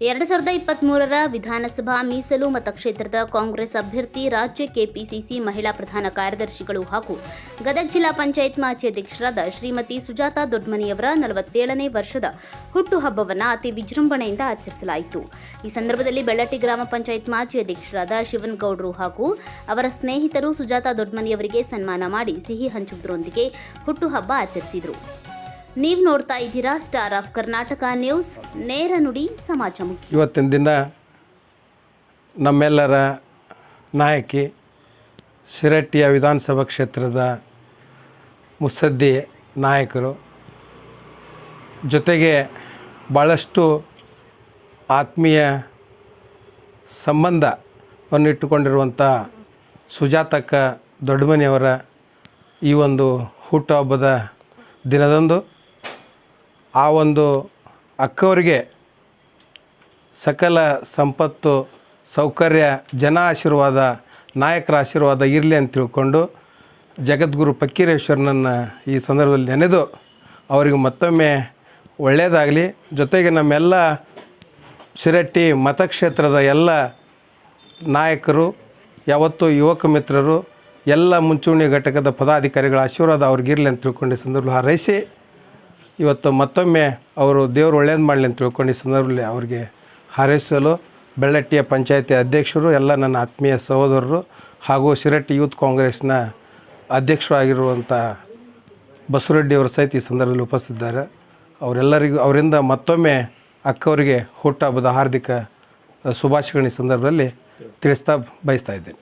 ಎರಡು ಸಾವಿರದ ಇಪ್ಪತ್ತ್ಮೂರರ ವಿಧಾನಸಭಾ ಮೀಸಲು ಮತಕ್ಷೇತ್ರದ ಕಾಂಗ್ರೆಸ್ ಅಭ್ಯರ್ಥಿ ರಾಜ್ಯ ಕೆಪಿಸಿಸಿ ಮಹಿಳಾ ಪ್ರಧಾನ ಕಾರ್ಯದರ್ಶಿಗಳು ಹಾಗೂ ಗದಗ ಜಿಲ್ಲಾ ಪಂಚಾಯತ್ ಮಾಜಿ ಅಧ್ಯಕ್ಷರಾದ ಶ್ರೀಮತಿ ಸುಜಾತಾ ದೊಡ್ಮನಿಯವರ ನಲವತ್ತೇಳನೇ ವರ್ಷದ ಹುಟ್ಟುಹಬ್ಬವನ್ನು ಅತಿ ವಿಜೃಂಭಣೆಯಿಂದ ಆಚರಿಸಲಾಯಿತು. ಈ ಸಂದರ್ಭದಲ್ಲಿ ಬೆಳ್ಳಟ್ಟಿ ಗ್ರಾಮ ಪಂಚಾಯತ್ ಮಾಜಿ ಅಧ್ಯಕ್ಷರಾದ ಶಿವನಗೌಡರು ಹಾಗೂ ಅವರ ಸ್ನೇಹಿತರು ಸುಜಾತಾ ದೊಡ್ಮನಿಯವರಿಗೆ ಸನ್ಮಾನ ಮಾಡಿ ಸಿಹಿ ಹಂಚುವುದರೊಂದಿಗೆ ಹುಟ್ಟುಹಬ್ಬ ಆಚರಿಸಿದರು. ನೀವು ನೋಡ್ತಾ ಇದ್ದೀರಾ ಸ್ಟಾರ್ ಆಫ್ ಕರ್ನಾಟಕ ನ್ಯೂಸ್ ನೇರ ನುಡಿ ಸಮಾಜ ಮುಖ್ಯ ಇವತ್ತಿನ ದಿನ ನಮ್ಮೆಲ್ಲರ ನಾಯಕಿ ಶಿರಟ್ಟಿಯ ವಿಧಾನಸಭಾ ಕ್ಷೇತ್ರದ ಮುಸದ್ದಿ ನಾಯಕರು ಜೊತೆಗೆ ಭಾಳಷ್ಟು ಆತ್ಮೀಯ ಸಂಬಂಧವನ್ನು ಇಟ್ಟುಕೊಂಡಿರುವಂಥ ಸುಜಾತಕ್ಕ ದೊಡ್ಡಮನೆಯವರ ಈ ಒಂದು ಹುಟ್ಟುಹಬ್ಬದ ದಿನದಂದು ಆ ಒಂದು ಅಕ್ಕವರಿಗೆ ಸಕಲ ಸಂಪತ್ತು, ಸೌಕರ್ಯ, ಜನ ಆಶೀರ್ವಾದ, ನಾಯಕರ ಆಶೀರ್ವಾದ ಇರಲಿ ಅಂತ ತಿಳ್ಕೊಂಡು ಜಗದ್ಗುರು ಫಕ್ಕೀರೇಶ್ವರನನ್ನು ಈ ಸಂದರ್ಭದಲ್ಲಿ ನೆನೆದು ಅವರಿಗೆ ಮತ್ತೊಮ್ಮೆ ಒಳ್ಳೆಯದಾಗಲಿ. ಜೊತೆಗೆ ನಮ್ಮೆಲ್ಲ ಶಿರಟ್ಟಿ ಮತಕ್ಷೇತ್ರದ ಎಲ್ಲ ನಾಯಕರು, ಯಾವತ್ತು ಯುವಕ ಮಿತ್ರರು, ಎಲ್ಲ ಮುಂಚೂಣಿ ಘಟಕದ ಪದಾಧಿಕಾರಿಗಳ ಆಶೀರ್ವಾದ ಅವ್ರಿಗಿರಲಿ ಅಂತ ತಿಳ್ಕೊಂಡು ಸಂದರ್ಭ ಹಾರೈಸಿ ಇವತ್ತು ಮತ್ತೊಮ್ಮೆ ಅವರು ದೇವರು ಒಳ್ಳೇದು ಮಾಡಲಿ ಅಂತ ತಿಳ್ಕೊಂಡು ಈ ಸಂದರ್ಭದಲ್ಲಿ ಅವರಿಗೆ ಹಾರೈಸಲು ಬೆಳ್ಳಟ್ಟಿಯ ಪಂಚಾಯತಿ ಅಧ್ಯಕ್ಷರು ಎಲ್ಲ ನನ್ನ ಆತ್ಮೀಯ ಸಹೋದರರು ಹಾಗೂ ಶಿರಟ್ಟಿ ಯೂತ್ ಕಾಂಗ್ರೆಸ್ನ ಅಧ್ಯಕ್ಷರು ಆಗಿರುವಂಥ ಬಸವರೆಡ್ಡಿ ಅವರು ಸಹಿತ ಈ ಸಂದರ್ಭದಲ್ಲಿ ಉಪಸ್ಥಿತಿದ್ದಾರೆ ಅವರೆಲ್ಲರಿಗೂ, ಅವರಿಂದ ಮತ್ತೊಮ್ಮೆ ಅಕ್ಕವರಿಗೆ ಹುಟ್ಟಹಬ್ಬದ ಹಾರ್ದಿಕ ಶುಭಾಶಯಗಳನ್ನ ಈ ಸಂದರ್ಭದಲ್ಲಿ ತಿಳಿಸ್ತಾ ಬಯಸ್ತಾ ಇದ್ದೇನೆ.